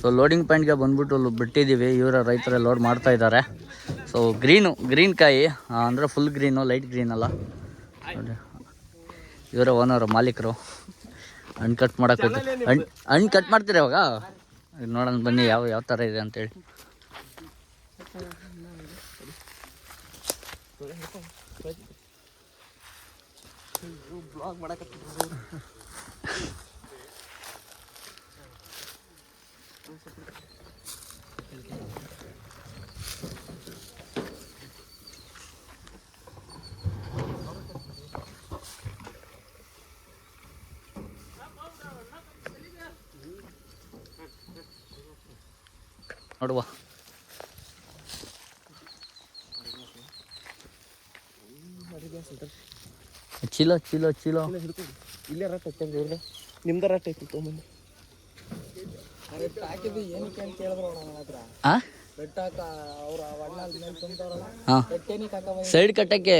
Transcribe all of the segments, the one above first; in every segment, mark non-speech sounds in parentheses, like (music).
So loading ಪಾಯಿಂಟ್ಗೆ ಬಂದ್ಬಿಟ್ಟು ಬಿಟ್ಟಿದ್ದೀವಿ. ಇವರ ರೈತರೇ ಲೋಡ್ ಮಾಡ್ತಾ ಇದ್ದಾರೆ. ಸೊ ಗ್ರೀನು ಗ್ರೀನ್ ಕಾಯಿ ಅಂದರೆ ಫುಲ್ ಗ್ರೀನು ಲೈಟ್ ಗ್ರೀನ್ ಅಲ್ಲ. ನೋಡಿ. ಇವರ ಓನರ್ ಮಾಲೀಕರು. ಹಣ್ಣು ಕಟ್ ಮಾಡೋಕೆ ಹಣ್ಣು ಹಣ್ಣು ಕಟ್ ಮಾಡ್ತೀರಾ ಇವಾಗ? ನೋಡೋಣ ಬನ್ನಿ ಯಾವ ಯಾವ ಥರ ಇದೆ ಅಂತೇಳಿ ಬ್ಲಾಗ್ ಮಾಡಕತ್ತ ನೋಡುವ. ಚೀಲ ಚೀಲ ಚೀಲ. ಇಲ್ಲೇ ರಟ್ ಐತೆ ಇವ್ರದ್ದು ನಿಮ್ದ ರಟ್ ಐತಿ ತೊಗೊಂಬಂದು ಹಾಕಿದ್ದು ಏನಕ್ಕೆ ಅಂತ ಹೇಳಿದ್ರು ನನ್ನ ಹತ್ರ ಸೈಡ್ ಕಟ್ಟಕ್ಕೆ.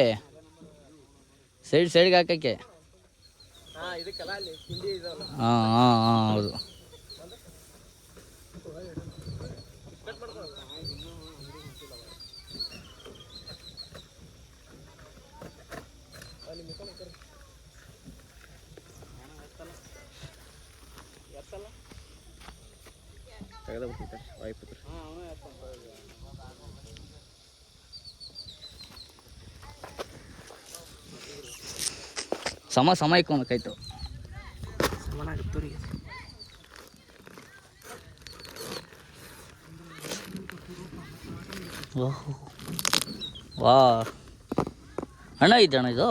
ಸೈಡ್ ಸೈಡ್ಗೆ ಹಾಕಕ್ಕೆ. ಹಾಂ ಹಾಂ ಹಾಂ ಹೌದು. ತೆಗೆದ ಬಿಟ್ಟಿರ್ತಾರೆ ವಾಯ್ಪತ್ರ ಸಮ ಸಮ ಇಕ್ಕೊಬೇಕಾಯ್ತು ವಾ. ಹಣ ಇದೆ? ಅಣ್ಣ ಇದು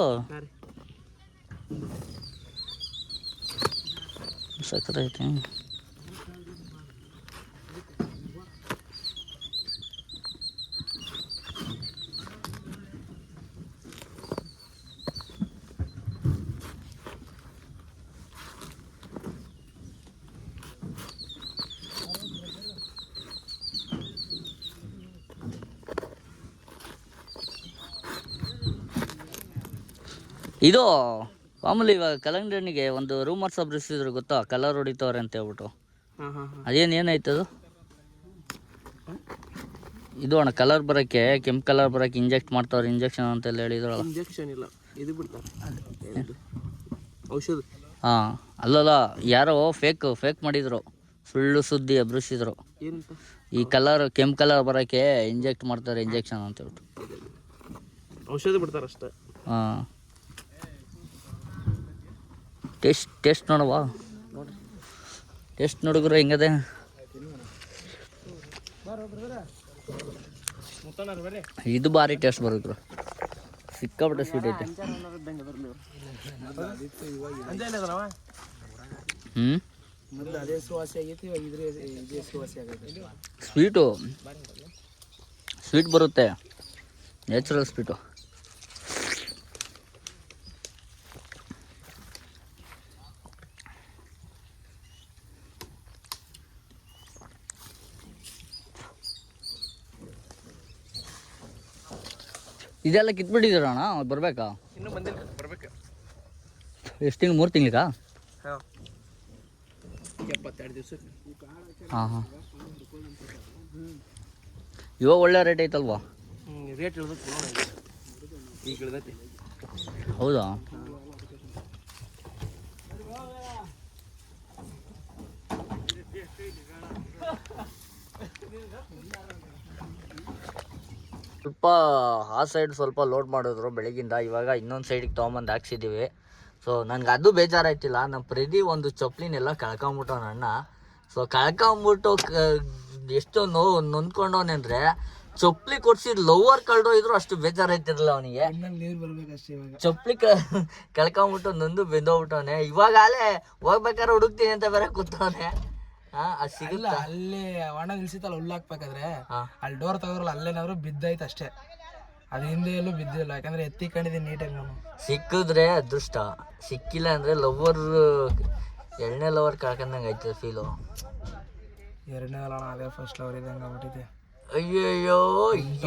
ಹಾಂ ಇದು ಮಾಮೂಲಿ ಇವಾಗ ಕಲ್ಲಂಗಡಿಗೆ ಒಂದು ರೂಮರ್ಸ್ ಹಬ್ರಿಸಿದ್ರು ಗೊತ್ತಾ? ಕಲರ್ ಹೊಡಿತವ್ರೆ ಅಂತ ಹೇಳ್ಬಿಟ್ಟು. ಅದೇನು ಏನಾಯ್ತು ಅದು? ಇದು ಅಣ್ಣ ಕಲರ್ ಬರೋಕ್ಕೆ ಕೆಂಪು ಕಲರ್ ಬರೋಕ್ಕೆ ಇಂಜೆಕ್ಟ್ ಮಾಡ್ತಾವ್ರೆ ಇಂಜೆಕ್ಷನ್ ಅಂತೆಲ್ಲ ಹೇಳಿದ್ರಲ್ಲ. ಇಂಜೆಕ್ಷನ್ ಇಲ್ಲ. ಇದು ಬಿಡ್ತಾರೆ ಔಷಧ. ಹಾಂ ಅಲ್ಲಲ್ಲ ಯಾರೋ ಫೇಕ್ ಫೇಕ್ ಮಾಡಿದ್ರು. ಫುಲ್ಲು ಸುದ್ದಿ ಎಬ್ರಿಸಿದ್ರು. ಈ ಕಲರ್ ಕೆಂಪು ಕಲರ್ ಬರೋಕ್ಕೆ ಇಂಜೆಕ್ಟ್ ಮಾಡ್ತಾರೆ ಇಂಜೆಕ್ಷನ್ ಅಂತ ಹೇಳ್ಬಿಟ್ಟು ಔಷಧ ಬಿಡ್ತಾರೆ ಅಷ್ಟೇ ಹಾಂ. Taste taste ನೋಡವಾ. ಟೇಸ್ಟ್ ನೋಡಿದ್ರೆ ಹೆಂಗದೆ? ಇದು ಭಾರಿ ಟೇಸ್ಟ್ ಬರೋದ್ರು. ಸಿಕ್ಕಾಪಟ್ಟೆ ಸ್ವೀಟ್ ಐತೆ. ಹ್ಞೂ ಸ್ವೀಟು ಸ್ವೀಟ್ ಬರುತ್ತೆ. ನ್ಯಾಚುರಲ್ ಸ್ವೀಟು ಇದೆಲ್ಲ ಕಿತ್ಬಿಟ್ಟಿದ್ದೀರಣ್ಣ ಬರ್ಬೇಕಾ ಇನ್ನೂ ಬಂದಿಲ್ಲ ಬರ್ಬೇಕು ಎಷ್ಟು ತಿಂಗಳು ಮೂರು ತಿಂಗಳಿಗಾ ಹಾಂ ಎಪ್ಪತ್ತೆರಡು ದಿವಸ ಹಾಂ ಹಾಂ ಇವಾಗ ಒಳ್ಳೆ ರೇಟ್ ಐತಲ್ವಾ ಹ್ಞೂ ರೇಟ್ ಇಳ್ದೈತಿ ಈಗ ಇಳ್ದೈತಿ ಹೌದಾ? ಸ್ವಲ್ಪ ಆ ಸೈಡ್ ಸ್ವಲ್ಪ ಲೋಡ್ ಮಾಡಿದ್ರು ಬೆಳಗಿಂದ. ಇವಾಗ ಇನ್ನೊಂದು ಸೈಡಿಗೆ ತೊಗೊಂಬಂದು ಹಾಕ್ಸಿದ್ದೀವಿ ಸೊ ನನಗೆ ಅದು ಬೇಜಾರಾಯ್ತಿಲ್ಲ. ನಮ್ಮ ಪ್ರತಿ ಒಂದು ಚಪ್ಪಲಿನೆಲ್ಲ ಕಳ್ಕೊಂಬಿಟ್ಟು ಅಣ್ಣ ಸೊ ಕಳ್ಕೊಂಬಿಟ್ಟು ಎಷ್ಟು ನೋವು ನೊಂದ್ಕೊಂಡವನಂದ್ರೆ ಚಪ್ಪಲಿ ಕೊಡ್ಸಿದ್ ಲವರ್ ಕಳ್ದೋಯ್ದ್ರು ಅಷ್ಟು ಬೇಜಾರಾಯ್ತಿರಲಿಲ್ಲ ಅವನಿಗೆ. ಚಪ್ಪಲಿ ಕಳ್ಕೊಂಬಿಟ್ಟು ನೊಂದು ಬೆಂದೋಗ್ಬಿಟ್ಟವನೆ. ಇವಾಗಲೇ ಹೋಗ್ಬೇಕಾದ್ರೆ ಹುಡುಕ್ತೀನಿ ಅಂತ ಬೇರೆ ಕೂತವನೆ ಅದು ಸಿಗಲ್ಲ ಅಲ್ಲಿ ಒಣ ನಿಲ್ಸಿತ್ತಲ್ಲ ಹುಲ್ಲಾಕ್ಬೇಕಾದ್ರೆ ಅಲ್ಲಿ ಡೋರ್ ತಗೋರಲ್ಲ ಅಲ್ಲೇನಾದ್ರು ಬಿದ್ದಾಯ್ತು ಅಷ್ಟೇ. ಅದು ಹಿಂದೆ ಎಲ್ಲೂ ಬಿದ್ದಿಲ್ಲ ಯಾಕಂದ್ರೆ ಎತ್ತಿಕೊಂಡಿದ್ದೀನಿ ನೀಟಾಗಿ ನಾನು. ಸಿಕ್ಕಿದ್ರೆ ಅದೃಷ್ಟ. ಸಿಕ್ಕಿಲ್ಲ ಅಂದ್ರೆ ಲವರ್ ಎರಡನೇ ಲವರ್ ಕಳ್ಕೊಂಡಂಗೆ ಆಯ್ತದೆ ಫೀಲು ಎರಡನೇ ಅಲ್ಲ ಅದೇ ಫಸ್ಟ್ ಲವರ್ ಇದ್ದಂಗೆ ಆಗ್ಬಿಟ್ಟಿದೆ. ಅಯ್ಯಯ್ಯೋ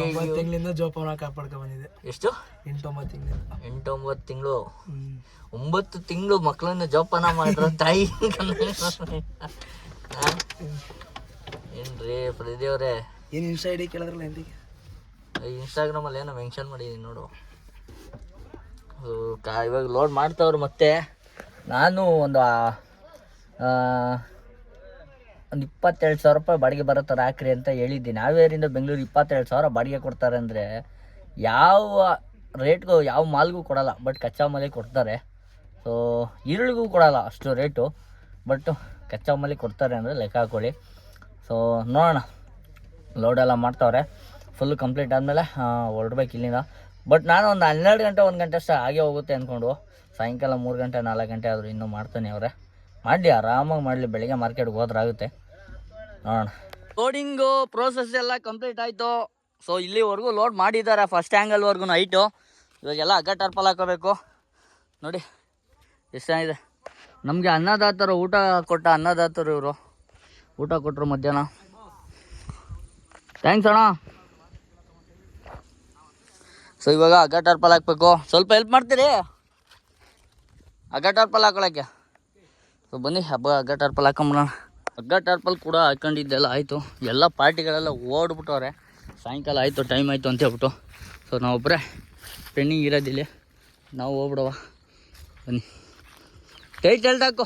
ಒಂಬತ್ತು ತಿಂಗಳಿಂದ ಜೋಪಾನ ಕಾಪಾಡ್ಕೊ ಬಂದಿದೆ ಎಷ್ಟು? ಎಂಟೊಂಬತ್ತು ತಿಂಗಳಿಂದ. ಎಂಟೊಂಬತ್ತು ತಿಂಗಳು? ಒಂಬತ್ತು ತಿಂಗಳು ಮಕ್ಕಳನ್ನ ಜೋಪಾನ ಮಾಡಿರೋ ತಾಯಿ (laughs) ಏನ್ರಿ ಪ್ರದಿ ಅವರೇ? ಏನು ಇನ್ಸ್ಟಾ ಐಡಿ ಕೇಳಿದ್ರಲ್ಲ ಎಂದಿಗೆ? ಇನ್ಸ್ಟಾಗ್ರಾಮಲ್ಲಿ ಏನೋ ಮೆನ್ಷನ್ ಮಾಡಿದ್ದೀನಿ ನೋಡು. ಕಾ ಇವಾಗ ಲೋಡ್ ಮಾಡ್ತಾವ್ರು ಮತ್ತೆ. ನಾನು ಒಂದು ಒಂದು ಇಪ್ಪತ್ತೆರಡು ಸಾವಿರ ರೂಪಾಯಿ ಬಾಡಿಗೆ ಬರೋ ಥರ ಹಾಕ್ರಿ ಅಂತ ಹೇಳಿದ್ದೀನಿ. ಹಾವೇರಿಂದ ಬೆಂಗಳೂರು ಇಪ್ಪತ್ತೆರಡು ಸಾವಿರ ಬಾಡಿಗೆ ಕೊಡ್ತಾರೆ ಅಂದರೆ ಯಾವ ರೇಟ್ಗೂ ಯಾವ ಮಾಲ್ಗೂ ಕೊಡಲ್ಲ. ಬಟ್ ಕಚ್ಚಾ ಮಾಲೇ ಕೊಡ್ತಾರೆ. ಸೊ ಈರುಳ್ಳಿಗೂ ಕೊಡಲ್ಲ ಅಷ್ಟು ರೇಟು ಬಟ್ ಕಚ್ಚಾ ಮಲ್ಲಿ ಕೊಡ್ತಾರೆ ಅಂದರೆ ಲೆಕ್ಕ ಹಾಕೊಳ್ಳಿ. ಸೊ ನೋಡೋಣ. ಲೋಡೆಲ್ಲ ಮಾಡ್ತಾವ್ರೆ. ಫುಲ್ ಕಂಪ್ಲೀಟ್ ಆದಮೇಲೆ ಹೊರಡ್ಬೇಕು ಇಲ್ಲಿಂದ. ಬಟ್ ನಾನು ಒಂದು ಹನ್ನೆರಡು ಗಂಟೆ, ಒಂದು ಗಂಟೆ ಅಷ್ಟೇ ಹಾಗೆ ಹೋಗುತ್ತೆ ಅಂದ್ಕೊಂಡು ಸಾಯಂಕಾಲ ಮೂರು ಗಂಟೆ, ನಾಲ್ಕು ಗಂಟೆ ಆದರೂ ಇನ್ನೂ ಮಾಡ್ತಾನೆ ಅವರೇ. ಮಾಡಲಿ, ಆರಾಮಾಗಿ ಮಾಡಲಿ. ಬೆಳಿಗ್ಗೆ ಮಾರ್ಕೆಟ್ಗೆ ಹೋದ್ರಾಗುತ್ತೆ. ನೋಡೋಣ. ಲೋಡಿಂಗು ಪ್ರೋಸೆಸ್ ಎಲ್ಲ ಕಂಪ್ಲೀಟ್ ಆಯಿತು. ಸೊ ಇಲ್ಲಿವರೆಗೂ ಲೋಡ್ ಮಾಡಿದ್ದಾರೆ ಫಸ್ಟ್ ಆ್ಯಂಗಲ್ವರೆಗೂ ಹೈಟು ಇವಾಗೆಲ್ಲ ಹಗ್ಗ ಟರ್ಪಲ್ ಹಾಕೋಬೇಕು. ನೋಡಿ, ಎಷ್ಟು ಚೆನ್ನಾಗಿದೆ. ನಮಗೆ ಅನ್ನದಾತರು ಊಟ ಕೊಟ್ಟ ಅನ್ನದಾತರು ಇವರು. ಊಟ ಕೊಟ್ಟರು ಮಧ್ಯಾಹ್ನ. ಥ್ಯಾಂಕ್ಸ್ ಅಣ್ಣ. ಸೊ ಇವಾಗ ಹಗ್ಗ ಟರ್ಪಲ್ ಹಾಕ್ಬೇಕು. ಸ್ವಲ್ಪ ಹೆಲ್ಪ್ ಮಾಡ್ತೀರಿ? ಹಗ್ಗ ಟರ್ಪಲ್ ಹಾಕೊಳಕ್ಕೆ. ಸೊ ಬನ್ನಿ, ಹಬ್ಬ ಹಗ್ಗ ಟರ್ಪಲ್ ಹಾಕೊಂಬಿಡೋಣ. ಹಗ್ಗ ಟರ್ಪಲ್ ಕೂಡ ಹಾಕೊಂಡಿದ್ದೆಲ್ಲ ಆಯಿತು. ಎಲ್ಲ ಪಾರ್ಟಿಗಳೆಲ್ಲ ಓಡ್ಬಿಟ್ಟವ್ರೆ. ಸಾಯಂಕಾಲ ಆಯಿತು ಟೈಮ್ ಆಯಿತು ಅಂತ ಹೇಳ್ಬಿಟ್ಟು. ಸೊ ನಾವೊಬ್ಬರೇ ಪೆಂಡಿಂಗ್ ಇರೋದಿಲ್ಲ. ನಾವು ಹೋಗ್ಬಿಡವ. ಬನ್ನಿ. ಟೈಟ್ ಎಲ್ಟ್ ಹಾಕು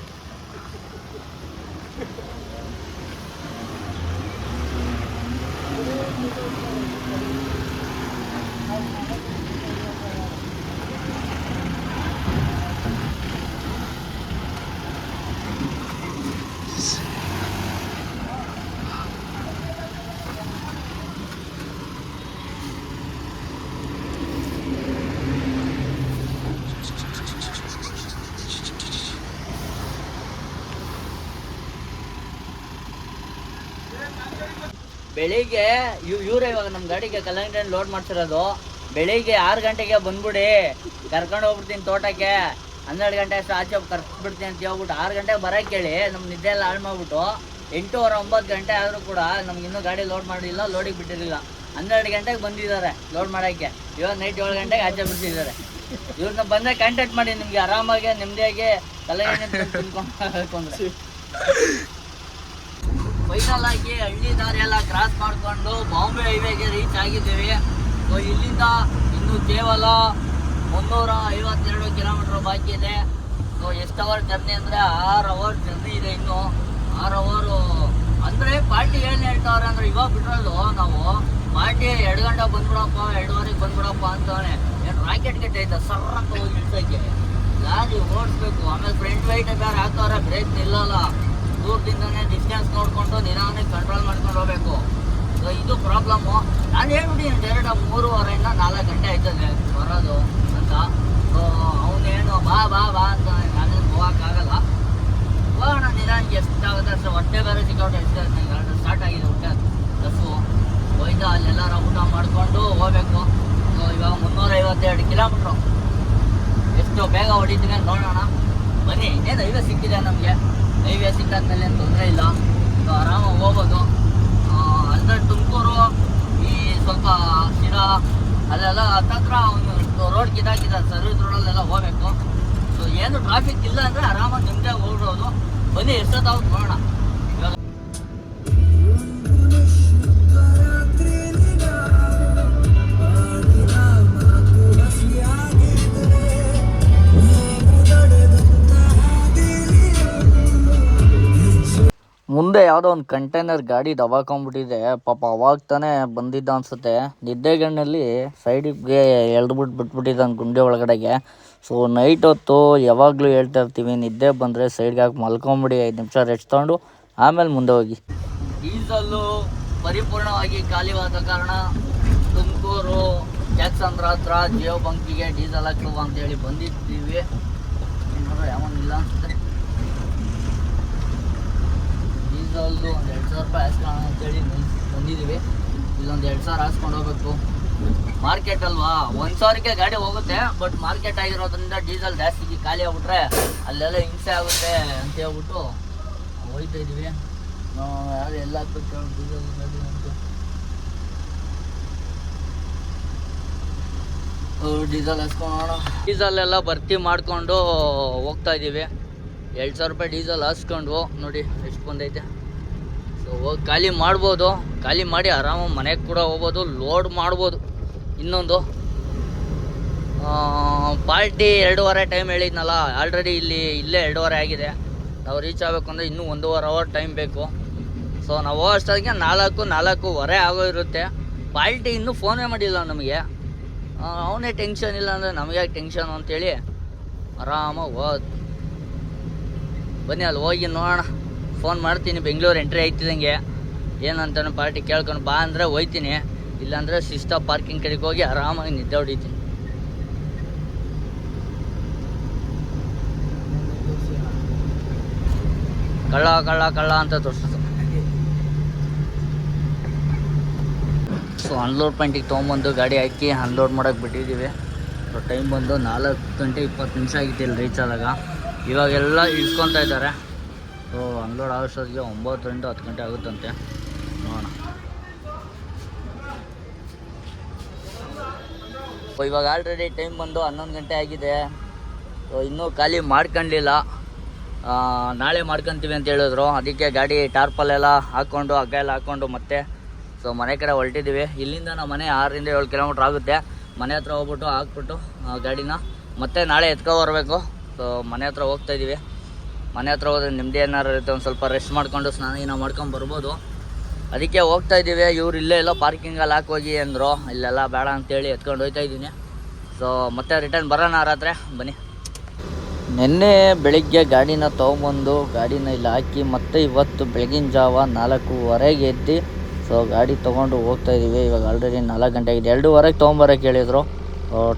ಬೆಳಿಗ್ಗೆ ಇವ್ ಇವರೇ ಇವಾಗ ನಮ್ಮ ಗಾಡಿಗೆ ಕಲ್ಲಂಗಡಿ ಲೋಡ್ ಮಾಡ್ತಿರೋದು ಬೆಳಿಗ್ಗೆ ಆರು ಗಂಟೆಗೆ ಬಂದ್ಬಿಡಿ. ಕರ್ಕೊಂಡು ಹೋಗ್ಬಿಡ್ತೀನಿ ತೋಟಕ್ಕೆ. ಹನ್ನೆರಡು ಗಂಟೆ ಅಷ್ಟು ಆಚೆ ಕರ್ಸ್ಬಿಡ್ತೀನಿ ಅಂತ ಹೇಳ್ಬಿಟ್ಟು ಆರು ಗಂಟೆಗೆ ಬರಕ್ಕೆ ಕೇಳಿ. ನಮ್ಮ ನಿದ್ದೆ ಎಲ್ಲ ಹಾಳು ಮಾಡ್ಬಿಟ್ಟು ಎಂಟೂವರೆ ಒಂಬತ್ತು ಗಂಟೆ ಆದರೂ ಕೂಡ ನಮ್ಗೆ ಇನ್ನೂ ಗಾಡಿ ಲೋಡ್ ಮಾಡಿಲ್ಲ ಲೋಡಿಗೆ ಬಿಟ್ಟಿರಲಿಲ್ಲ. ಹನ್ನೆರಡು ಗಂಟೆಗೆ ಬಂದಿದ್ದಾರೆ ಲೋಡ್ ಮಾಡೋಕ್ಕೆ. ಇವಾಗ ನೈಟ್ ಏಳು ಗಂಟೆಗೆ ಆಚೆ ಬಿಡ್ತಿದ್ದಾರೆ. ಇವ್ರನ್ನ ಬಂದಾಗ ಕಾಂಟ್ಯಾಕ್ಟ್ ಮಾಡಿ ನಿಮಗೆ ಆರಾಮಾಗಿ, ನೆಮ್ಮದಿಯಾಗಿ ಕಲ್ಲಂಗಡಿ ತಿನ್ಕೊಂಡು. ಫೈನಲ್ ಆಗಿ ಹಳ್ಳಿ ದಾರಿಯೆಲ್ಲ ಕ್ರಾಸ್ ಮಾಡಿಕೊಂಡು ಬಾಂಬೆ ಹೈವೇಗೆ ರೀಚ್ ಆಗಿದ್ದೀವಿ. ಸೊ ಇಲ್ಲಿಂದ ಇನ್ನು ಕೇವಲ ಮುನ್ನೂರ ಐವತ್ತೆರಡು ಕಿಲೋಮೀಟರ್ ಬಾಕಿ ಇದೆ. ಸೊ ಎಷ್ಟು ಅವರ್ ಜರ್ನಿ ಅಂದರೆ ಆರು ಅವರ್ ಜರ್ನಿ ಇದೆ ಇನ್ನು. ಆರು ಅವರು ಅಂದರೆ ಪಾರ್ಟಿ ಏನು ಹೇಳ್ತಾವ್ರೆ ಅಂದರೆ ಇವಾಗ ಬಿಟ್ರಲ್ಲು ನಾವು ಪಾರ್ಟಿ ಎರಡು ಗಂಟೆ ಬಂದ್ಬಿಡಪ್ಪ, ಎರಡುವರೆಗೆ ಬಂದ್ಬಿಡಪ್ಪ ಅಂತಾನೆ. ಏನು ರಾಕೆಟ್ ಗೆಟ್ ಐತೆ ಸರ್ರಕ್ಕ ಹೋಗಿ ಇಳ್ಸೋಕ್ಕೆ ಗಾಡಿ ಓಡಿಸ್ಬೇಕು. ಆಮೇಲೆ ಫ್ರಂಟ್ ವೈಟ್ ಬೇರೆ ಹಾಕವ್ರೆ ಬ್ರೇಕ್ ನಿಲ್ಲಲ್ಲ. ದೂರದಿಂದನೇ ಡಿಸ್ಟೆನ್ಸ್ ನೋಡಿಕೊಂಡು ನಿಧಾನಕ್ಕೆ ಕಂಟ್ರೋಲ್ ಮಾಡ್ಕೊಂಡು ಹೋಗಬೇಕು. ಸೊ ಇದು ಪ್ರಾಬ್ಲಮ್ಮು ನಾನು ಹೇಳ್ಬಿಟ್ಟಿದ್ದೀನಿ ಡೈರೆಕ್ಟ್ ಮೂರುವರೆಯಿಂದ ನಾಲ್ಕು ಗಂಟೆ ಆಯ್ತದೆ ಬರೋದು ಅಂತ. ಸೊ ಅವನೇನು ಬಾ ಬಾ ಬಾ ಅಂತ ನಾನು ಹೋಗೋಕ್ಕಾಗಲ್ಲ. ಹೋಗೋಣ, ನಿಧಾನಕ್ಕೆ ಎಷ್ಟಾಗುತ್ತೆ ಅಷ್ಟು. ಹೊಟ್ಟೆ ಬೇರೆ ಸಿಕ್ಕೌಟ್ ಎಷ್ಟು ನನಗೆ ಸ್ಟಾರ್ಟ್ ಆಗಿದೆ ಹೊಟ್ಟೆ. ಬಸ್ಸು ಹೋಯ್ತಾ, ಅಲ್ಲೆಲ್ಲರ ಊಟ ಮಾಡಿಕೊಂಡು ಹೋಗಬೇಕು. ಸೊ ಇವಾಗ ಮುನ್ನೂರೈವತ್ತೆರಡು ಕಿಲೋಮೀಟ್ರು ಎಷ್ಟು ಬೇಗ ಹೊಡಿತೀನಿ ನೋಡೋಣ. ಬನ್ನಿ, ಇನ್ನೇನು ಐವತ್ತು ಸಿಕ್ಕಿದೆ ನಮಗೆ. ಹೈವೇ ಸಿಕ್ಕಾದ್ಮೇಲೆ ಏನು ತೊಂದರೆ ಇಲ್ಲ. ಸೊ ಆರಾಮಾಗಿ ಹೋಗೋದು ಅಂದರೆ ತುಮಕೂರು, ಈ ಸ್ವಲ್ಪ ಶಿರಾ, ಅಲ್ಲೆಲ್ಲ ಹತ್ತತ್ರ ಒಂದು ರೋಡ್ ಕಿದಾಕಿದೆ. ಸರ್ವಿಸ್ ರೋಡಲ್ಲೆಲ್ಲ ಹೋಗ್ಬೇಕು. ಸೊ ಸೊ ಏನು ಟ್ರಾಫಿಕ್ ಇಲ್ಲ ಅಂದರೆ ಆರಾಮಾಗಿ ನಿಮ್ಮದೇ ಹೋಗ್ಬೋದು. ಬನ್ನಿ ಎಷ್ಟೊತ್ತಾಗುತ್ತೆ ನೋಡೋಣ ಮುಂದೆ ಯಾವುದೋ ಒಂದು ಕಂಟೈನರ್ ಗಾಡಿ ದಬಾಕೊಂಡ್ಬಿಟ್ಟಿದೆ ಪಾಪ ಅವಾಗ ತಾನೇ ಬಂದಿದ್ದ ಅನ್ಸುತ್ತೆ. ನಿದ್ದೆಗಣ್ಣಲ್ಲಿ ಸೈಡಿಗೆ ಬಿಟ್ ಬಿಟ್ಬಿಟ್ಟಿದ್ದಾನೆ ಗುಂಡಿ ಒಳಗಡೆಗೆ. ಸೊ ನೈಟ್ ಹೊತ್ತು ಯಾವಾಗಲೂ ಹೇಳ್ತಾ ಇರ್ತೀವಿ, ನಿದ್ದೆ ಬಂದರೆ ಸೈಡ್ಗೆ ಹಾಕಿ ಮಲ್ಕೊಂಬಿಡಿ, ಐದು ನಿಮಿಷ ರೆಸ್ಟ್ ತೊಗೊಂಡು ಆಮೇಲೆ ಮುಂದೆ ಹೋಗಿ. ಡೀಸಲ್ಲು ಪರಿಪೂರ್ಣವಾಗಿ ಖಾಲಿವಾದ ಕಾರಣ ತುಮಕೂರು ಜಾಕ್ಸಂದ್ರ ಹತ್ರ ಜಿಯೋ ಬಂಕಿಗೆ ಡೀಸೆಲ್ ಹಾಕುವ ಅಂತೇಳಿ ಏನಾದ್ರು ಇಲ್ಲ ಅನ್ಸುತ್ತೆ. ಡೀಸಲ್ದು ಒಂದು ಎರಡು ಸಾವಿರ ರೂಪಾಯಿ ಹಾಕ್ಸೋಣ ಅಂತೇಳಿ ಬಂದಿದ್ದೀವಿ ಇಲ್ಲೊಂದು ಎರಡು ಸಾವಿರ ಹಾಸ್ಕೊಂಡು ಹೋಗ್ಬೇಕು. ಮಾರ್ಕೆಟ್ ಅಲ್ವಾ? ಒಂದು ಸಾವಿರಕ್ಕೆ ಗಾಡಿ ಹೋಗುತ್ತೆ ಬಟ್ ಮಾರ್ಕೆಟ್ ಆಗಿರೋದ್ರಿಂದ ಡೀಸೆಲ್ ಜಾಸ್ತಿ ಖಾಲಿ ಆಗ್ಬಿಟ್ರೆ ಅಲ್ಲೆಲ್ಲ ಹಿಂಸೆ ಆಗುತ್ತೆ ಅಂತ ಹೇಳ್ಬಿಟ್ಟು ಹೋಯ್ತಾ ಇದ್ದೀವಿ ಯಾರು ಎಲ್ಲ ಡೀಸೆಲ್ ಗಾಡಿ ಅಂತ. ಡೀಸೆಲ್ ಹಾಕ್ಸ್ಕೊಳ್ಳೋಣ ಡೀಸೆಲ್ ಎಲ್ಲ ಭರ್ತಿ ಮಾಡಿಕೊಂಡು ಹೋಗ್ತಾ ಇದ್ದೀವಿ ಎರಡು ಸಾವಿರ ರೂಪಾಯಿ ಡೀಸೆಲ್ ಹಾಸ್ಕೊಂಡು, ನೋಡಿ ಎಷ್ಟು ಬಂದೈತೆ. ಹೋಗಿ ಖಾಲಿ ಮಾಡ್ಬೋದು. ಖಾಲಿ ಮಾಡಿ ಆರಾಮಾಗಿ ಮನೆಗೆ ಕೂಡ ಹೋಗ್ಬೋದು ಲೋಡ್ ಮಾಡ್ಬೋದು. ಇನ್ನೊಂದು ಪಾರ್ಟಿ ಎರಡೂವರೆ ಟೈಮ್ ಹೇಳಿದ್ನಲ್ಲ ಆಲ್ರೆಡಿ ಇಲ್ಲಿ ಇಲ್ಲೇ ಎರಡೂವರೆ ಆಗಿದೆ. ನಾವು ರೀಚ್ ಆಗಬೇಕು ಅಂದರೆ ಇನ್ನೂ ಒಂದೂವರೆ ಅವರ್ ಟೈಮ್ ಬೇಕು. ಸೊ ನಾವು ಹೋಗೋ ಅಷ್ಟೊತ್ತಿಗೆ ನಾಲ್ಕು, ನಾಲ್ಕೂವರೆ ಆಗೋ ಇರುತ್ತೆ. ಪಾರ್ಟಿ ಇನ್ನೂ ಫೋನೇ ಮಾಡಿಲ್ಲ ನಮಗೆ. ಅವನೇ ಟೆನ್ಷನ್ ಇಲ್ಲ ಅಂದರೆ ನಮಗೆ ಟೆನ್ಷನ್ ಅಂತೇಳಿ ಆರಾಮಾಗಿ ಹೋದ್ ಬನ್ನಿ ಅಲ್ಲಿ ಹೋಗಿ ನೋಡೋಣ. ಫೋನ್ ಮಾಡ್ತೀನಿ, ಬೆಂಗಳೂರು ಎಂಟ್ರಿ ಆಯ್ತಿದಂಗೆ ಏನಂತಾನೆ ಪಾರ್ಟಿ ಕೇಳ್ಕೊಂಡು ಬಾ ಅಂದರೆ ಹೋಯ್ತೀನಿ. ಇಲ್ಲಾಂದರೆ ಸಿಸ್ಟ ಪಾರ್ಕಿಂಗ್ ಕಡೆಗೆ ಹೋಗಿ ಆರಾಮಾಗಿ ನಿದ್ದೆ ಹೊಡಿತೀನಿ. ಕಳ್ಳ ಕಳ್ಳ ಕಳ್ಳ ಅಂತ ತೋರಿಸೋದು ಸೊ ಅನ್ಲೋಡ್ ಪಾಯಿಂಟಿಗೆ ತೊಗೊಂಬಂದು ಗಾಡಿ ಹಾಕಿ ಅನ್ಲೋಡ್ ಮಾಡೋಕೆ ಬಿಟ್ಟಿದ್ದೀವಿ. ಸೊ ಟೈಮ್ ಬಂದು ನಾಲ್ಕು ಗಂಟೆ ಇಪ್ಪತ್ತು ನಿಮಿಷ ಆಗಿತ್ತು ಇಲ್ಲಿ ರೀಚ್ ಆದಾಗ. ಇವಾಗೆಲ್ಲ ಇಳ್ಕೊತಾ ಇದ್ದಾರೆ. ಸೊ ಅನ್ಲೋಡ್ ಆಗೋಷ್ಟೊತ್ತಿಗೆ ಒಂಬತ್ತರಿಂದ ಹತ್ತು ಗಂಟೆ ಆಗುತ್ತಂತೆ. ನೋಡೋಣ. ಇವಾಗ ಆಲ್ರೆಡಿ ಟೈಮ್ ಬಂದು ಹನ್ನೊಂದು ಗಂಟೆ ಆಗಿದೆ. ಸೊ ಇನ್ನೂ ಖಾಲಿ ಮಾಡ್ಕೊಂಡಿಲ್ಲ ನಾಳೆ ಮಾಡ್ಕೊತೀವಿ ಅಂತ ಹೇಳಿದ್ರು. ಅದಕ್ಕೆ ಗಾಡಿ ಟಾರ್ಪಲ್ಲೆಲ್ಲ ಹಾಕ್ಕೊಂಡು, ಹಗ್ಗ ಎಲ್ಲ ಹಾಕ್ಕೊಂಡು ಮತ್ತೆ ಸೊ ಮನೆ ಕಡೆ ಹೊರಟಿದ್ದೀವಿ. ಇಲ್ಲಿಂದ ನಮ್ಮ ಮನೆ ಆರರಿಂದ ಏಳು ಕಿಲೋಮೀಟ್ರ್ ಆಗುತ್ತೆ. ಮನೆ ಹತ್ರ ಹೋಗ್ಬಿಟ್ಟು ಹಾಕ್ಬಿಟ್ಟು ಗಾಡಿನ ಮತ್ತೆ ನಾಳೆ ಎತ್ಕೊ ಬರಬೇಕು. ಸೊ ಮನೆ ಹತ್ರ ಹೋಗ್ತಾ ಇದ್ದೀವಿ ಮನೆ ಹತ್ರ ಹೋದ್ರೆ ನಿಮ್ಮದೇ ಏನಾರು ಇರುತ್ತೆ, ಒಂದು ಸ್ವಲ್ಪ ರೆಸ್ಟ್ ಮಾಡ್ಕೊಂಡು ಸ್ನಾನ ಏನೋ ಮಾಡ್ಕೊಂಡು ಬರ್ಬೋದು. ಅದಕ್ಕೆ ಹೋಗ್ತಾ ಇದ್ದೀವಿ, ಇವ್ರು ಇಲ್ಲೇ ಇಲ್ಲೋ ಪಾರ್ಕಿಂಗಲ್ಲಿ ಹಾಕೋಗಿ ಅಂದರು. ಇಲ್ಲೆಲ್ಲ ಬೇಡ ಅಂತೇಳಿ ಎತ್ಕೊಂಡು ಹೋಗ್ತಾ ಇದ್ದೀನಿ. ಸೊ ಮತ್ತೆ ರಿಟರ್ನ್ ಬರೋಣ ರಾತ್ರಿ ಬನ್ನಿ. ನಿನ್ನೆ ಬೆಳಿಗ್ಗೆ ಗಾಡಿನ ತೊಗೊಂಬಂದು, ಗಾಡಿನ ಇಲ್ಲಿ ಹಾಕಿ, ಮತ್ತೆ ಇವತ್ತು ಬೆಳಗಿನ ಜಾವ ನಾಲ್ಕೂವರೆಗೆ ಎದ್ದು ಸೊ ಗಾಡಿ ತೊಗೊಂಡು ಹೋಗ್ತಾ ಇದ್ದೀವಿ. ಇವಾಗ ಆಲ್ರೆಡಿ ನಾಲ್ಕು ಗಂಟೆ ಆಗಿದೆ. ಎರಡೂವರೆಗೆ ತೊಗೊಂಬರೋಕೆ ಹೇಳಿದರು.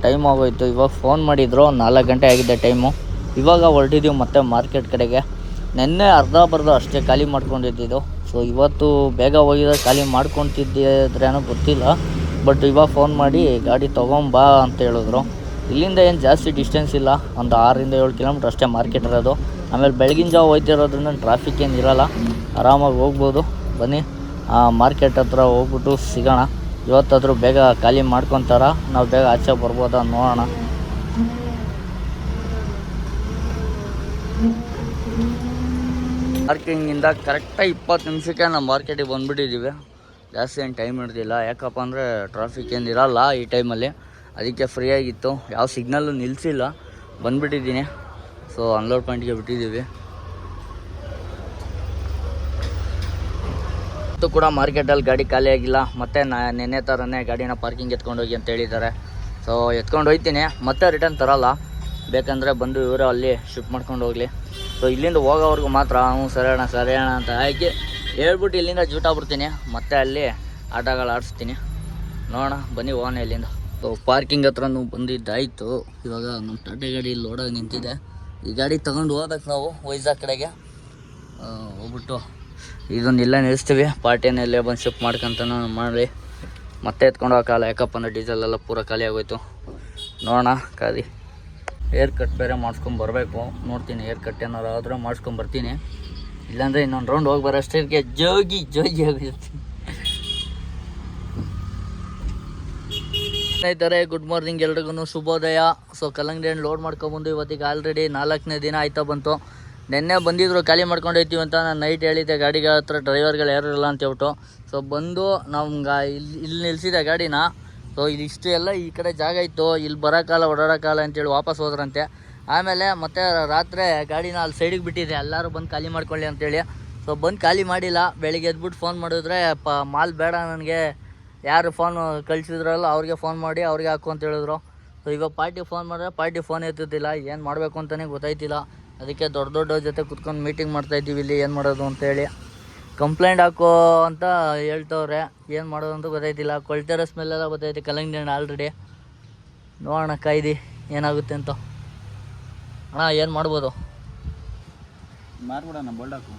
ಟೈಮ್ ಆಗೋಯ್ತು. ಇವಾಗ ಫೋನ್ ಮಾಡಿದರು, ನಾಲ್ಕು ಗಂಟೆ ಆಗಿದೆ ಟೈಮು ಇವಾಗ ಹೊರಟಿದ್ದೀವಿ ಮತ್ತೆ ಮಾರ್ಕೆಟ್ ಕಡೆಗೆ. ನಿನ್ನೆ ಅರ್ಧ ಬರ್ಧ ಅಷ್ಟೇ ಖಾಲಿ ಮಾಡ್ಕೊಂಡಿದ್ದಿದ್ದು. ಸೊ ಇವತ್ತು ಬೇಗ ಹೋಗಿದ್ರೆ ಖಾಲಿ ಮಾಡ್ಕೊತಿದ್ದಿದ್ರೇನೋ ಗೊತ್ತಿಲ್ಲ. ಬಟ್ ಇವಾಗ ಫೋನ್ ಮಾಡಿ, ಗಾಡಿ ತೊಗೊಂಬಾ ಅಂತ ಹೇಳಿದ್ರು. ಇಲ್ಲಿಂದ ಏನು ಜಾಸ್ತಿ ಡಿಸ್ಟೆನ್ಸ್ ಇಲ್ಲ. ಒಂದು ಆರರಿಂದ ಏಳು ಕಿಲೋಮೀಟ್ರ್ ಅಷ್ಟೇ ಮಾರ್ಕೆಟ್ ಇರೋದು. ಆಮೇಲೆ ಬೆಳಗಿನ ಜಾವ ಹೋಯ್ತಿರೋದ್ರಿಂದ ಟ್ರಾಫಿಕ್ ಏನು ಇರೋಲ್ಲ. ಆರಾಮಾಗಿ ಹೋಗ್ಬೋದು. ಬನ್ನಿ, ಆ ಮಾರ್ಕೆಟ್ ಹತ್ರ ಹೋಗ್ಬಿಟ್ಟು ಸಿಗೋಣ. ಇವತ್ತಾದರೂ ಬೇಗ ಖಾಲಿ ಮಾಡ್ಕೊತಾರ. ನಾವು ಬೇಗ ಆಚೆ ಬರ್ಬೋದಾ ನೋಡೋಣ. ಪಾರ್ಕಿಂಗಿಂದ ಕರೆಕ್ಟಾಗಿ ಇಪ್ಪತ್ತು ನಿಮಿಷಕ್ಕೆ ನಾವು ಮಾರ್ಕೆಟಿಗೆ ಬಂದುಬಿಟ್ಟಿದ್ದೀವಿ ಜಾಸ್ತಿ ಏನು ಟೈಮ್ ಹಿಡ್ದಿಲ್ಲ. ಯಾಕಪ್ಪ ಅಂದರೆ ಟ್ರಾಫಿಕ್ ಏನು ಇರಲ್ಲ ಈ ಟೈಮಲ್ಲಿ ಅದಕ್ಕೆ ಫ್ರೀ ಆಗಿತ್ತು. ಯಾವ ಸಿಗ್ನಲ್ಲು ನಿಲ್ಲಿಸಿಲ್ಲ ಬಂದುಬಿಟ್ಟಿದ್ದೀನಿ. ಸೊ ಅನ್ಲೋಡ್ ಪಾಯಿಂಟ್ಗೆ ಬಿಟ್ಟಿದ್ದೀವಿ ಇವತ್ತು ಕೂಡ ಮಾರ್ಕೆಟಲ್ಲಿ ಗಾಡಿ ಖಾಲಿ ಆಗಿಲ್ಲ. ಮತ್ತೆ ನಾ ನೆನ್ನೆ ಥರನೇ ಗಾಡಿನ ಪಾರ್ಕಿಂಗ್ ಎತ್ಕೊಂಡು ಹೋಗಿ ಅಂತ ಹೇಳಿದ್ದಾರೆ. ಸೊ ಎತ್ಕೊಂಡು ಹೋಗ್ತೀನಿ. ಮತ್ತೆ ರಿಟರ್ನ್ ತರಲ್ಲ. ಬೇಕಂದರೆ ಬಂದು ಇವರು ಅಲ್ಲಿ ಶಿಫ್ಟ್ ಮಾಡ್ಕೊಂಡು ಹೋಗಲಿ. ಸೊ ಇಲ್ಲಿಂದ ಹೋಗೋವರೆಗೂ ಮಾತ್ರ ಹ್ಞೂ ಸರಿ ಅಣ್ಣ ಸರಿ ಅಣ್ಣ ಅಂತ ಹಾಕಿ ಹೇಳ್ಬಿಟ್ಟು ಇಲ್ಲಿಂದ ಜೂಟ ಬಿಡ್ತೀನಿ. ಮತ್ತೆ ಅಲ್ಲಿ ಆಟಗಳು ಆಡಿಸ್ತೀನಿ. ನೋಡೋಣ, ಬನ್ನಿ ಹೋಗೋಣ ಇಲ್ಲಿಂದ. ಸೊ ಪಾರ್ಕಿಂಗ್ ಹತ್ರನೂ ಬಂದಿದ್ದಾಯಿತು. ಇವಾಗ ನಮ್ಮ ಟಾಟಾ ಗಾಡಿ ಲೋಡಾಗಿ ನಿಂತಿದೆ. ಈ ಗಾಡಿ ತಗೊಂಡು ಹೋಗ್ಬೇಕು ನಾವು ವೈಜಾಗ್ ಕಡೆಗೆ. ಹೋಗ್ಬಿಟ್ಟು ಇದನ್ನ ಇಲ್ಲ ನಿಲ್ಲಿಸ್ತೀವಿ. ಪಾರ್ಟಿನ ಇಲ್ಲೇ ಬಂದು ಶಿಫ್ಟ್ ಮಾಡ್ಕೊಂತ ಮಾಡಿ ಮತ್ತೆ ಎತ್ಕೊಂಡು ಹೋಗಲ್ಲ ಯಾಕಪ್ಪ ಅಂದರೆ ಡೀಸೆಲ್ ಎಲ್ಲ ಪೂರ ಖಾಲಿ ಆಗೋಯ್ತು. ನೋಡೋಣ, ಖಾಲಿ. ಏರ್ ಕಟ್ ಬೇರೆ ಮಾಡ್ಸ್ಕೊಂಡು ಬರಬೇಕು. ನೋಡ್ತೀನಿ ಏರ್ ಕಟ್ ಏನಾರು ಆದ್ರೆ ಮಾಡ್ಸ್ಕೊಂಡು ಬರ್ತೀನಿ. ಇಲ್ಲಾಂದರೆ ಇನ್ನೊಂದು ರೌಂಡ್ ಹೋಗಿ ಬರೋಷ್ಟಕ್ಕೆ ಜೋಗಿ ಜೋಗಿ ಆಗಿರ್ತೀನಿ ಗುಡ್ ಮಾರ್ನಿಂಗ್ ಎಲ್ರಿಗೂ ಶುಭೋದಯ. ಸೊ ಕಲ್ಲಂಗಡಿ ಹಣ್ಣು ಲೋಡ್ ಮಾಡ್ಕೊಂಬಂದು ಇವತ್ತಿಗೆ ಆಲ್ರೆಡಿ ನಾಲ್ಕನೇ ದಿನ ಆಯ್ತಾ ಬಂತು. ನಿನ್ನೆ ಬಂದಿದ್ರು, ಖಾಲಿ ಮಾಡ್ಕೊಂಡು ಹೋಯ್ತೀವಿ ಅಂತ ನಾನು ನೈಟ್ ಹೇಳಿದ್ದೆ. ಗಾಡಿಗಳ ಹತ್ರ ಡ್ರೈವರ್ಗಳು ಯಾರು ಇಲ್ಲ ಅಂತ ಹೇಳ್ಬಿಟ್ಟು. ಸೊ ಬಂದು ನಮ್ಗೆ ಇಲ್ಲಿ ಇಲ್ಲಿ ನಿಲ್ಲಿಸಿದೆ ಗಾಡಿನ. ಸೊ ಇಲ್ಲಿ ಇಷ್ಟು ಎಲ್ಲ ಈ ಕಡೆ ಜಾಗ ಇತ್ತು. ಇಲ್ಲಿ ಬರೋಕ್ಕಾಲ ಓಡಾಡೋಕ್ಕಾಲ ಅಂತೇಳಿ ವಾಪಸ್ ಹೋದ್ರಂತೆ. ಆಮೇಲೆ ಮತ್ತೆ ರಾತ್ರಿ ಗಾಡಿನ ಅಲ್ಲಿ ಸೈಡಿಗೆ ಬಿಟ್ಟಿದೆ. ಎಲ್ಲರೂ ಬಂದು ಖಾಲಿ ಮಾಡ್ಕೊಳ್ಳಿ ಅಂತೇಳಿ. ಸೊ ಬಂದು ಖಾಲಿ ಮಾಡಿಲ್ಲ. ಬೆಳಿಗ್ಗೆ ಎದ್ಬಿಟ್ಟು ಫೋನ್ ಮಾಡಿದ್ರೆ ಪ ಮಾಲ್ ಬೇಡ ನನಗೆ. ಯಾರು ಫೋನ್ ಕಳಿಸಿದ್ರಲ್ಲ ಅವ್ರಿಗೆ ಫೋನ್ ಮಾಡಿ, ಅವ್ರಿಗೆ ಹಾಕು ಅಂತ ಹೇಳಿದ್ರು. ಸೊ ಇವಾಗ ಪಾರ್ಟಿ ಫೋನ್ ಮಾಡಿದ್ರೆ ಪಾರ್ಟಿ ಫೋನ್ ಎತ್ತಿದ್ದಿಲ್ಲ ಏನು ಮಾಡಬೇಕು ಅಂತಲೇ ಗೊತ್ತಾಯ್ತಿಲ್ಲ. ಅದಕ್ಕೆ ದೊಡ್ಡ ದೊಡ್ಡ ಜೊತೆ ಕುತ್ಕೊಂಡು ಮೀಟಿಂಗ್ ಮಾಡ್ತಾಯಿದ್ದೀವಿ ಇಲ್ಲಿ. ಏನು ಮಾಡೋದು ಅಂತೇಳಿ. ಕಂಪ್ಲೇಂಟ್ ಹಾಕೋ ಅಂತ ಹೇಳ್ತವ್ರೆ. ಏನು ಮಾಡೋದು ಅಂತ ಗೊತ್ತಾಯ್ತಿಲ್ಲ. ಕೊಳ್ತಿರೋ ಸ್ಮೆಲ್ಲೆಲ್ಲ ಗೊತ್ತೈತೆ ಕಲ್ಲಂಗಡಿ ಹಣ್ಣು ಆಲ್ರೆಡಿ ನೋಡೋಣ ಕಾಯ್ದಿ ಏನಾಗುತ್ತೆ ಅಂತ. ಅಣ್ಣ ಏನು ಮಾಡ್ಬೋದು? ಮಾರ್ಬಿಡೋಣ ಬೋಲ್ಡಾಕು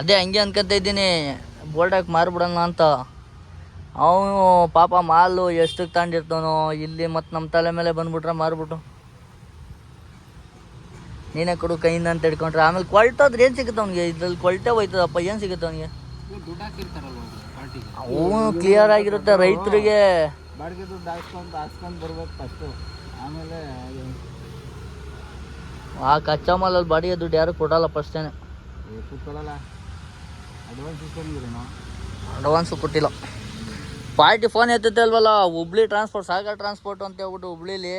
ಅದೇ ಹಂಗೆ ಅನ್ಕೊತ ಇದ್ದೀನಿ. ಬೋಲ್ಡ್ ಹಾಕಿ ಮಾರ್ಬಿಡೋಣ ಅಂತ. ಅವನು ಪಾಪ ಮಾಲು ಎಷ್ಟಕ್ಕೆ ತಗೊಂಡಿರ್ತಾನೋ ಇಲ್ಲಿ ಮತ್ತು ನಮ್ಮ ತಲೆ ಮೇಲೆ ಬಂದ್ಬಿಟ್ರೆ ಮಾರ್ಬಿಟ್ಟು. ನೀನೇ ಕೊಡು ಕೈಯಿಂದ ಅಂತ ಹಿಡ್ಕೊಂಡ್ರೆ ಆಮೇಲೆ ಕೊಳ್ತೋದ್ರೆ ಏನು ಸಿಗುತ್ತೆ ಅವ್ನಿಗೆ? ಇದ್ರಲ್ಲಿ ಕೊಳ್ತೆ ಹೋಯ್ತದಪ್ಪ ಏನು ಸಿಗುತ್ತೆ ಅವ್ನಿಗೆ? ಅವನು ಕ್ಲಿಯರ್ ಆಗಿರುತ್ತೆ ರೈತರಿಗೆ. ಬಾಡಿಗೆ ದುಡ್ಡು ಹಾಕ್ಸ್ಕೊಂಡು ಹಾಕ್ಸ್ಕೊಂಡು ಬರ್ಬೇಕು ಫಸ್ಟು ಆಮೇಲೆ ಆ ಕಚ್ಚಾ ಮಾಲಲ್ಲಿ ಬಾಡಿಗೆ ದುಡ್ಡು ಯಾರು ಕೊಡಲ್ಲ ಫಸ್ಟೇನೆ ಕೊಡಲ್ಲ ಅಡ್ವಾನ್ಸ್ ಇಸ್ಕೊಂಡಿದ್ರೇನೋ ಅಡ್ವಾನ್ಸು ಕೊಟ್ಟಿಲ್ಲ. ಪಾರ್ಟಿ ಫೋನ್ ಎತ್ತಲ್ವಲ್ಲ ಅಲ್ವಲ್ಲ ಹುಬ್ಳಿ ಟ್ರಾನ್ಸ್ಪೋರ್ಟ್ ಸಾಗರ್ ಟ್ರಾನ್ಸ್ಪೋರ್ಟ್ ಅಂತ ಹೇಳ್ಬಿಟ್ಟು ಹುಬ್ಳಿಲಿ.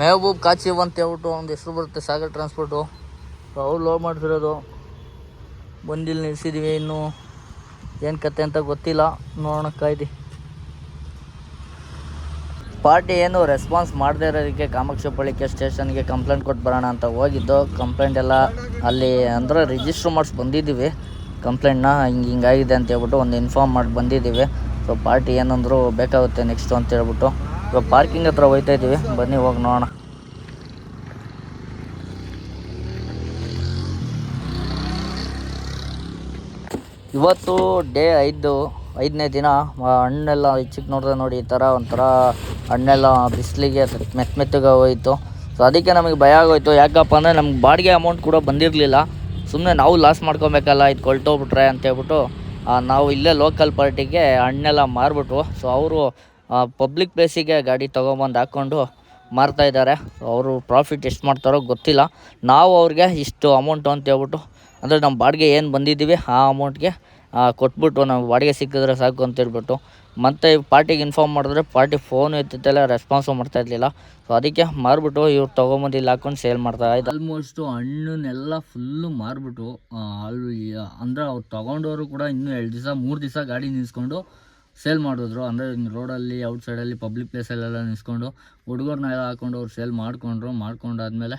ಮೆಹಬೂಬ್ ಕಾಚಿವ್ ಅಂತ ಹೇಳ್ಬಿಟ್ಟು ಒಂದು ಹೆಸರು ಬರುತ್ತೆ, ಸಾಗರ್ ಟ್ರಾನ್ಸ್ಪೋರ್ಟು ಅವ್ರು ಲೋ ಮಾಡ್ತಿರೋದು. ಬಂದಿಲ್ಲಿ ನಿಲ್ಸಿದ್ದೀವಿ ಇನ್ನು. ಏನು ಕತೆ ಅಂತ ಗೊತ್ತಿಲ್ಲ. ನೋಡೋಣ ಕಾಯ್ದು. ಪಾರ್ಟಿ ಏನು ರೆಸ್ಪಾನ್ಸ್ ಮಾಡದೇ ಇರೋದಕ್ಕೆ ಕಾಮಾಕ್ಷಿ ಬಳಿಕೆ ಸ್ಟೇಷನ್ಗೆ ಕಂಪ್ಲೇಂಟ್ ಕೊಟ್ಟು ಬರೋಣ ಅಂತ ಹೋಗಿದ್ದು. ಕಂಪ್ಲೇಂಟ್ ಎಲ್ಲ ಅಲ್ಲಿ ಅಂದರೆ ರಿಜಿಸ್ಟ್ರ್ ಮಾಡಿಸಿ ಬಂದಿದ್ದೀವಿ. ಕಂಪ್ಲೇಂಟ್ನ ಹಿಂಗೆ ಹಿಂಗಾಗಿದೆ ಅಂತ ಹೇಳ್ಬಿಟ್ಟು ಒಂದು ಇನ್ಫಾರ್ಮ್ ಮಾಡಿ ಬಂದಿದ್ದೀವಿ. ಸೊ ಪಾರ್ಟಿ ಏನಂದ್ರು ಬೇಕಾಗುತ್ತೆ ನೆಕ್ಸ್ಟು ಅಂತ ಹೇಳ್ಬಿಟ್ಟು. ಇವಾಗ ಪಾರ್ಕಿಂಗ್ ಹತ್ರ ಹೋಯ್ತಾ ಇದ್ದೀವಿ. ಬನ್ನಿ, ಹೋಗಿ ನೋಡೋಣ. ಇವತ್ತು ಡೇ ಐದು, ಐದನೇ ದಿನ. ಹಣ್ಣೆಲ್ಲ ಚಿಕ್ಕ ನೋಡಿದ್ರೆ ನೋಡಿ, ಈ ಥರ ಒಂಥರ ಹಣ್ಣೆಲ್ಲ ಬಿಸಿಲಿಗೆ ಮೆತ್ತ ಮೆತ್ತಗೆ ಹೋಯಿತು. ಸೊ ಅದಕ್ಕೆ ನಮಗೆ ಭಯ ಆಗೋಯ್ತು. ಯಾಕಪ್ಪ ಅಂದರೆ ನಮ್ಗೆ ಬಾಡಿಗೆ ಅಮೌಂಟ್ ಕೂಡ ಬಂದಿರಲಿಲ್ಲ. ಸುಮ್ಮನೆ ನಾವು ಲಾಸ್ ಮಾಡ್ಕೊಬೇಕಲ್ಲ, ಇದು ಕೊಳ್ತೋಗ್ಬಿಟ್ರೆ ಅಂತ ಹೇಳ್ಬಿಟ್ಟು ನಾವು ಇಲ್ಲೇ ಲೋಕಲ್ ಪಾರ್ಟಿಗೆ ಹಣ್ಣೆಲ್ಲ ಮಾರ್ಬಿಟ್ವು. ಸೊ ಅವರು ಪಬ್ಲಿಕ್ ಪ್ಲೇಸಿಗೆ ಗಾಡಿ ತೊಗೊಂಬಂದು ಹಾಕ್ಕೊಂಡು ಮಾರ್ತಾ ಇದ್ದಾರೆ ಅವರು ಪ್ರಾಫಿಟ್ ಎಷ್ಟು ಮಾಡ್ತಾರೋ ಗೊತ್ತಿಲ್ಲ. ನಾವು ಅವ್ರಿಗೆ ಇಷ್ಟು ಅಮೌಂಟು ಅಂತ ಹೇಳ್ಬಿಟ್ಟು, ಅಂದರೆ ನಮ್ಮ ಬಾಡಿಗೆ ಏನು ಬಂದಿದ್ದೀವಿ ಆ ಅಮೌಂಟ್ಗೆ ಕೊಟ್ಬಿಟ್ಟು ನಾವು ಬಾಡಿಗೆ ಸಿಕ್ಕಿದ್ರೆ ಸಾಕು ಅಂತ ಹೇಳ್ಬಿಟ್ಟು. ಮತ್ತೆ ಪಾರ್ಟಿಗೆ ಇನ್ಫಾರ್ಮ್ ಮಾಡಿದ್ರೆ ಪಾರ್ಟಿ ಫೋನ್ ಎತ್ತಿದ್ದೆಲ್ಲ ರೆಸ್ಪಾನ್ಸು ಮಾಡ್ತಾ ಇರಲಿಲ್ಲ. ಸೊ ಅದಕ್ಕೆ ಮಾರ್ಬಿಟ್ಟು ಇವ್ರು ತೊಗೊಂಬಂದು ಇಲ್ಲಿ ಹಾಕೊಂಡು ಸೇಲ್ ಮಾಡ್ತಾ ಇದ್ದ ಆಲ್ಮೋಸ್ಟು ಹಣ್ಣನ್ನೆಲ್ಲ ಫುಲ್ಲು ಮಾರ್ಬಿಟ್ಟು ಅಲ್ಲಿ, ಅಂದರೆ ಅವ್ರು ತೊಗೊಂಡವರು ಕೂಡ ಇನ್ನೂ ಎರಡು ದಿವಸ, ಮೂರು ದಿವಸ ಗಾಡಿ ನಿಲ್ಲಿಸ್ಕೊಂಡು ಸೇಲ್ ಮಾಡಿದ್ರು. ಅಂದರೆ ರೋಡಲ್ಲಿ ಔಟ್ ಸೈಡಲ್ಲಿ ಪಬ್ಲಿಕ್ ಪ್ಲೇಸಲ್ಲೆಲ್ಲ ನಿಂತ್ಕೊಂಡು ಹುಡುಗರನ್ನ ಎಲ್ಲ ಹಾಕೊಂಡು ಅವ್ರು ಸೇಲ್ ಮಾಡಿಕೊಂಡ್ರು, ಮಾಡ್ಕೊಂಡಾದ್ಮೇಲೆ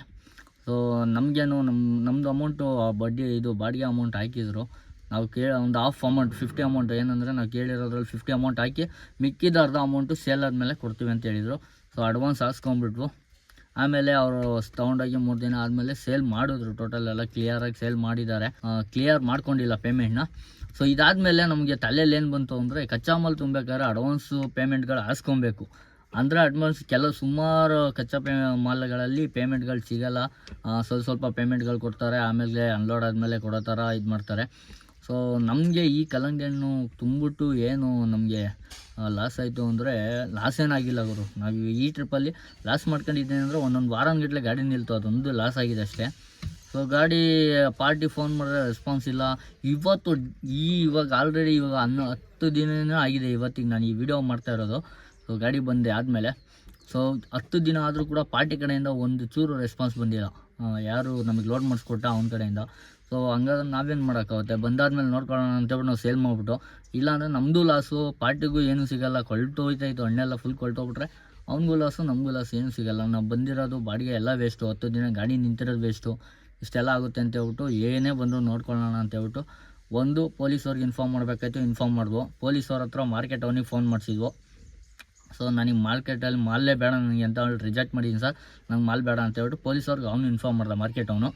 ಸೊ ನಮಗೇನು ನಮ್ಮ ನಮ್ಮದು ಅಮೌಂಟು ಬಡ್ಡಿ ಇದು ಬಾಡಿಗೆ ಅಮೌಂಟ್ ಹಾಕಿದ್ರು. ನಾವು ಕೇಳ, ಒಂದು ಹಾಫ್ ಅಮೌಂಟ್ ಫಿಫ್ಟಿ ಅಮೌಂಟ್ ಏನಂದರೆ ನಾವು ಕೇಳಿರೋದ್ರಲ್ಲಿ ಫಿಫ್ಟಿ ಅಮೌಂಟ್ ಹಾಕಿ ಮಿಕ್ಕಿದ ಅರ್ಧ ಅಮೌಂಟು ಸೇಲ್ ಆದಮೇಲೆ ಕೊಡ್ತೀವಿ ಅಂತ ಹೇಳಿದರು. ಸೊ ಅಡ್ವಾನ್ಸ್ ಹಾಕ್ಸ್ಕೊಂಬಿಟ್ವು ಆಮೇಲೆ ಅವರು ತೊಗೊಂಡೋಗಿ ಮೂರು ದಿನ ಆದಮೇಲೆ ಸೇಲ್ ಮಾಡಿದ್ರು. ಟೋಟಲ್ ಎಲ್ಲ ಕ್ಲಿಯರಾಗಿ ಸೇಲ್ ಮಾಡಿದ್ದಾರೆ. ಕ್ಲಿಯರ್ ಮಾಡ್ಕೊಂಡಿಲ್ಲ ಪೇಮೆಂಟ್ನ ಸೊ ಇದಾದಮೇಲೆ ನಮಗೆ ತಲೆಯಲ್ಲಿ ಏನು ಬಂತು ಅಂದರೆ ಕಚ್ಚಾ ಮಾಲ್ ತುಂಬಬೇಕಾದ್ರೆ ಅಡ್ವಾನ್ಸು ಪೇಮೆಂಟ್ಗಳು ಹಾಸ್ಕೊಬೇಕು. ಅಂದರೆ ಅಡ್ವಾನ್ಸ್ ಕೆಲವು ಸುಮಾರು ಕಚ್ಚಾ ಪೇ, ಮಾಲ್ಗಳಲ್ಲಿ ಪೇಮೆಂಟ್ಗಳು ಸಿಗೋಲ್ಲ. ಸ್ವಲ್ಪ ಸ್ವಲ್ಪ ಪೇಮೆಂಟ್ಗಳು ಕೊಡ್ತಾರೆ. ಆಮೇಲೆ ಅನ್ಲೋಡ್ ಆದಮೇಲೆ ಕೊಡೋ ಥರ ಇದು ಮಾಡ್ತಾರೆ. ಸೊ ನಮಗೆ ಈ ಕಲ್ಲಂಗಡಿ ಹಣ್ಣು ತುಂಬಿಟ್ಟು ಏನು ನಮಗೆ ಲಾಸ್ ಆಯಿತು ಅಂದರೆ ಲಾಸ್ ಏನಾಗಿಲ್ಲ ಗುರು. ನಾವು ಈ ಟ್ರಿಪ್ಪಲ್ಲಿ ಲಾಸ್ ಮಾಡ್ಕೊಂಡಿದ್ದೇನೆ ಅಂದರೆ ಒಂದೊಂದು ವಾರನ್ಗಟ್ಲೆ ಗಾಡಿ ನಿಲ್ತು. ಅದೊಂದು ಲಾಸ್ ಆಗಿದೆ ಅಷ್ಟೇ. ಸೊ ಗಾಡಿ ಪಾರ್ಟಿ ಫೋನ್ ಮಾಡಿದ್ರೆ ರೆಸ್ಪಾನ್ಸ್ ಇಲ್ಲ. ಇವತ್ತು, ಈ ಇವಾಗ ಆಲ್ರೆಡಿ ಇವಾಗ ಹನ್ನೊ, ಹತ್ತು ದಿನನೇ ಆಗಿದೆ ಇವತ್ತಿಗೆ ನಾನು ಈ ವಿಡಿಯೋ ಮಾಡ್ತಾ ಇರೋದು. ಸೊ ಗಾಡಿ ಬಂದೆ ಆದಮೇಲೆ. ಸೊ ಹತ್ತು ದಿನ ಆದರೂ ಕೂಡ ಪಾರ್ಟಿ ಕಡೆಯಿಂದ ಒಂದು ಚೂರು ರೆಸ್ಪಾನ್ಸ್ ಬಂದಿಲ್ಲ. ಯಾರು ನಮಗೆ ಲೋಡ್ ಮಾಡಿಸ್ಕೊಟ್ಟ ಅವನ ಕಡೆಯಿಂದ. ಸೊ ಹಂಗಾದ್ರೆ ನಾವೇನು ಮಾಡೋಕ್ಕಾಗುತ್ತೆ? ಬಂದಾದ್ಮೇಲೆ ನೋಡ್ಕೊಳ್ಳೋಣ ಅಂತೇಳ್ಬಿಟ್ಟು ನಾವು ಸೇಲ್ ಮಾಡಿಬಿಟ್ಟು, ಇಲ್ಲಾಂದರೆ ನಮ್ಮದು ಲಾಸು ಪಾರ್ಟಿಗೂ ಏನೂ ಸಿಗಲ್ಲ, ಕೊಳ್ತು ಹೋಯ್ತಾಯಿತ್ತು ಹಣ್ಣೆಲ್ಲ ಫುಲ್ ಕೊಳ್ತೋಗ್ಬಿಟ್ರೆ ಅವ್ನಿಗೂ ಲಾಸು ನಮಗೂ ಲಾಸು ಏನೂ ಸಿಗೋಲ್ಲ. ನಾವು ಬಂದಿರೋದು ಬಾಡಿಗೆ ಎಲ್ಲ ವೇಸ್ಟು ಹತ್ತು ದಿನ ಗಾಡಿ ನಿಂತಿರೋದು ವೇಸ್ಟು ಇಷ್ಟೆಲ್ಲ ಆಗುತ್ತೆ ಅಂತ ಹೇಳ್ಬಿಟ್ಟು ಏನೇ ಬಂದರೂ ನೋಡ್ಕೊಳ್ಳೋಣ ಅಂತ ಹೇಳ್ಬಿಟ್ಟು ಒಂದು ಪೊಲೀಸವ್ರಿಗೆ ಇನ್ಫಾರ್ಮ್ ಮಾಡಬೇಕಾಯ್ತು ಇನ್ಫಾರ್ಮ್ ಮಾಡಿದ್ವು. ಪೊಲೀಸವ್ರ ಹತ್ರ ಮಾರ್ಕೆಟ್ ಅವನಿಗೆ ಫೋನ್ ಮಾಡಿಸಿದ್ವು. ಸೊ ನನಗೆ ಮಾರ್ಕೆಟಲ್ಲಿ ಮಾಲೇ ಬೇಡ ನನಗೆ ಅಂತ ಹೇಳಿ ರಿಜೆಕ್ಟ್ ಮಾಡಿದ್ದೀನಿ ಸರ್. ನಂಗೆ ಮಾಲ್ ಬೇಡ ಅಂತ ಹೇಳ್ಬಿಟ್ಟು ಪೊಲೀಸವ್ರಿಗೆ ಅವನು ಇನ್ಫಾರ್ಮ್ ಮಾಡ್ದೆ ಮಾರ್ಕೆಟ್ ಅವನು.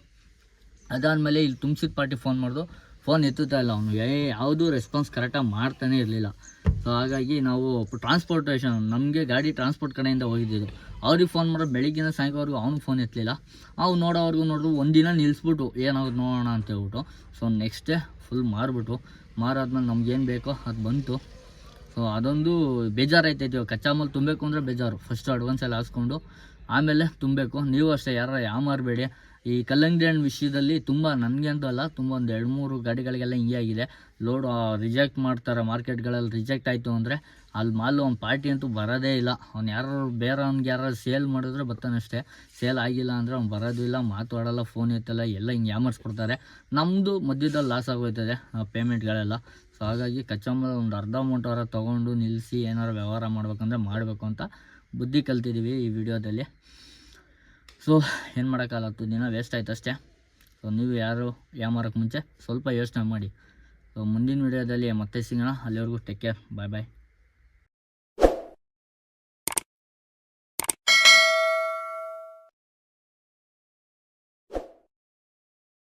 ಅದಾದಮೇಲೆ ಇಲ್ಲಿ ತುಂಬಿಸಿದ ಪಾರ್ಟಿ ಫೋನ್ ಮಾಡಿದ್ರು ಫೋನ್ ಎತ್ತುತ್ತಾ ಇಲ್ಲ ಅವನು. ಏ, ಯಾವುದೂ ರೆಸ್ಪಾನ್ಸ್ ಕರೆಕ್ಟಾಗಿ ಮಾಡ್ತಾನೆ ಇರಲಿಲ್ಲ. ಸೊ ಹಾಗಾಗಿ ನಾವು ಟ್ರಾನ್ಸ್ಪೋರ್ಟೇಷನ್ ನಮಗೆ ಗಾಡಿ ಟ್ರಾನ್ಸ್ಪೋರ್ಟ್ ಕಡೆಯಿಂದ ಹೋಗಿದ್ದಿದ್ದು. ಅವ್ರಿಗೆ ಫೋನ್ ಮಾಡೋ ಬೆಳಿಗ್ಗಿನ ಸಾಯಂಕಾಲವರೆಗೂ ಅವ್ನು ಫೋನ್ ಎತ್ತಲಿಲ್ಲ. ಅವ್ನು ನೋಡೋವರೆಗೂ ನೋಡಿದ್ರು ಒಂದಿನ ನಿಲ್ಲಿಸ್ಬಿಟ್ಟು ಏನಾದ್ರು ನೋಡೋಣ ಅಂತ ಹೇಳ್ಬಿಟ್ಟು. ಸೊ ನೆಕ್ಸ್ಟ್ ಫುಲ್ ಮಾರ್ಬಿಟ್ಟು ಮಾರಾದ್ಮೇಲೆ ನಮ್ಗೇನು ಬೇಕೋ ಅದು ಬಂತು. ಸೊ ಅದೊಂದು ಬೇಜಾರಾಯ್ತೈತಿ. ಇವಾಗ ಕಚ್ಚಾ ಮಾಲ್ ತುಂಬಬೇಕು ಅಂದರೆ ಬೇಜಾರು. ಫಸ್ಟ್ ಅಡ್ವಾನ್ಸಲ್ಲಿ ಹಾಸ್ಕೊಂಡು, ಆಮೇಲೆ ತುಂಬಬೇಕು. ನೀವು ಅಷ್ಟೇ ಯಾರು ಯಾವ ಮಾರಬೇಡಿ. ಈ ಕಲ್ಲಂಗಡಿ ಹಣ್ಣು ವಿಷಯದಲ್ಲಿ ತುಂಬ ನನಗೆ ಅಂತೂ ಅಲ್ಲ, ತುಂಬ ಒಂದು ಎರಡು ಮೂರು ಗಾಡಿಗಳಿಗೆಲ್ಲ ಹಿಂಗೆ ಆಗಿದೆ. ಲೋಡ್ ರಿಜೆಕ್ಟ್ ಮಾಡ್ತಾರೆ ಮಾರ್ಕೆಟ್ಗಳಲ್ಲಿ ರಿಜೆಕ್ಟ್ ಆಯಿತು ಅಂದರೆ ಅಲ್ಲಿ ಮಾಲು ಒಂದು ಪಾರ್ಟಿ ಅಂತೂ ಬರೋದೇ ಇಲ್ಲ. ಅವ್ನು ಯಾರು ಬೇರೆ ಅವ್ನಿಗೆ ಯಾರು ಸೇಲ್ ಮಾಡಿದ್ರೆ ಬರ್ತಾನಷ್ಟೇ ಸೇಲ್ ಆಗಿಲ್ಲ ಅಂದರೆ ಅವ್ನು ಬರೋದು ಇಲ್ಲ, ಮಾತಾಡೋಲ್ಲ ಫೋನ್ ಎತ್ತಲ್ಲ, ಎಲ್ಲ ಹಿಂಗೆ ಯಾಮರ್ಸ್ಕೊಡ್ತಾರೆ ನಮ್ಮದು ಮಧ್ಯದಲ್ಲಿ ಲಾಸ್ ಆಗೋಯ್ತದೆ ಪೇಮೆಂಟ್ಗಳೆಲ್ಲ ಸೊ ಹಾಗಾಗಿ ಕಚ್ಚಾ ಒಂದು ಅರ್ಧ ಅಮೌಂಟ್ ಅವರ ತೊಗೊಂಡು ನಿಲ್ಲಿಸಿ ಏನಾರು ವ್ಯವಹಾರ ಮಾಡಬೇಕಂದ್ರೆ ಮಾಡಬೇಕು ಅಂತ ಬುದ್ಧಿ ಕಲ್ತಿದ್ದೀವಿ ಈ ವಿಡಿಯೋದಲ್ಲಿ ಸೊ ಏನು ಮಾಡೋಕ್ಕಾಗತ್ತು ದಿನ ವೇಸ್ಟ್ ಆಯ್ತು ಅಷ್ಟೇ. ಸೊ ನೀವು ಯಾರು ಯಾಮಾರಕ್ಕೆ ಮುಂಚೆ ಸ್ವಲ್ಪ ಯೋಚನೆ ಮಾಡಿ. ಸೊ ಮುಂದಿನ ವಿಡಿಯೋದಲ್ಲಿ ಮತ್ತೆ ಸಿಗೋಣ. ಅಲ್ಲಿವರೆಗೂ ಟೇಕ್ ಕೇರ್ ಬಾಯ್ ಬಾಯ್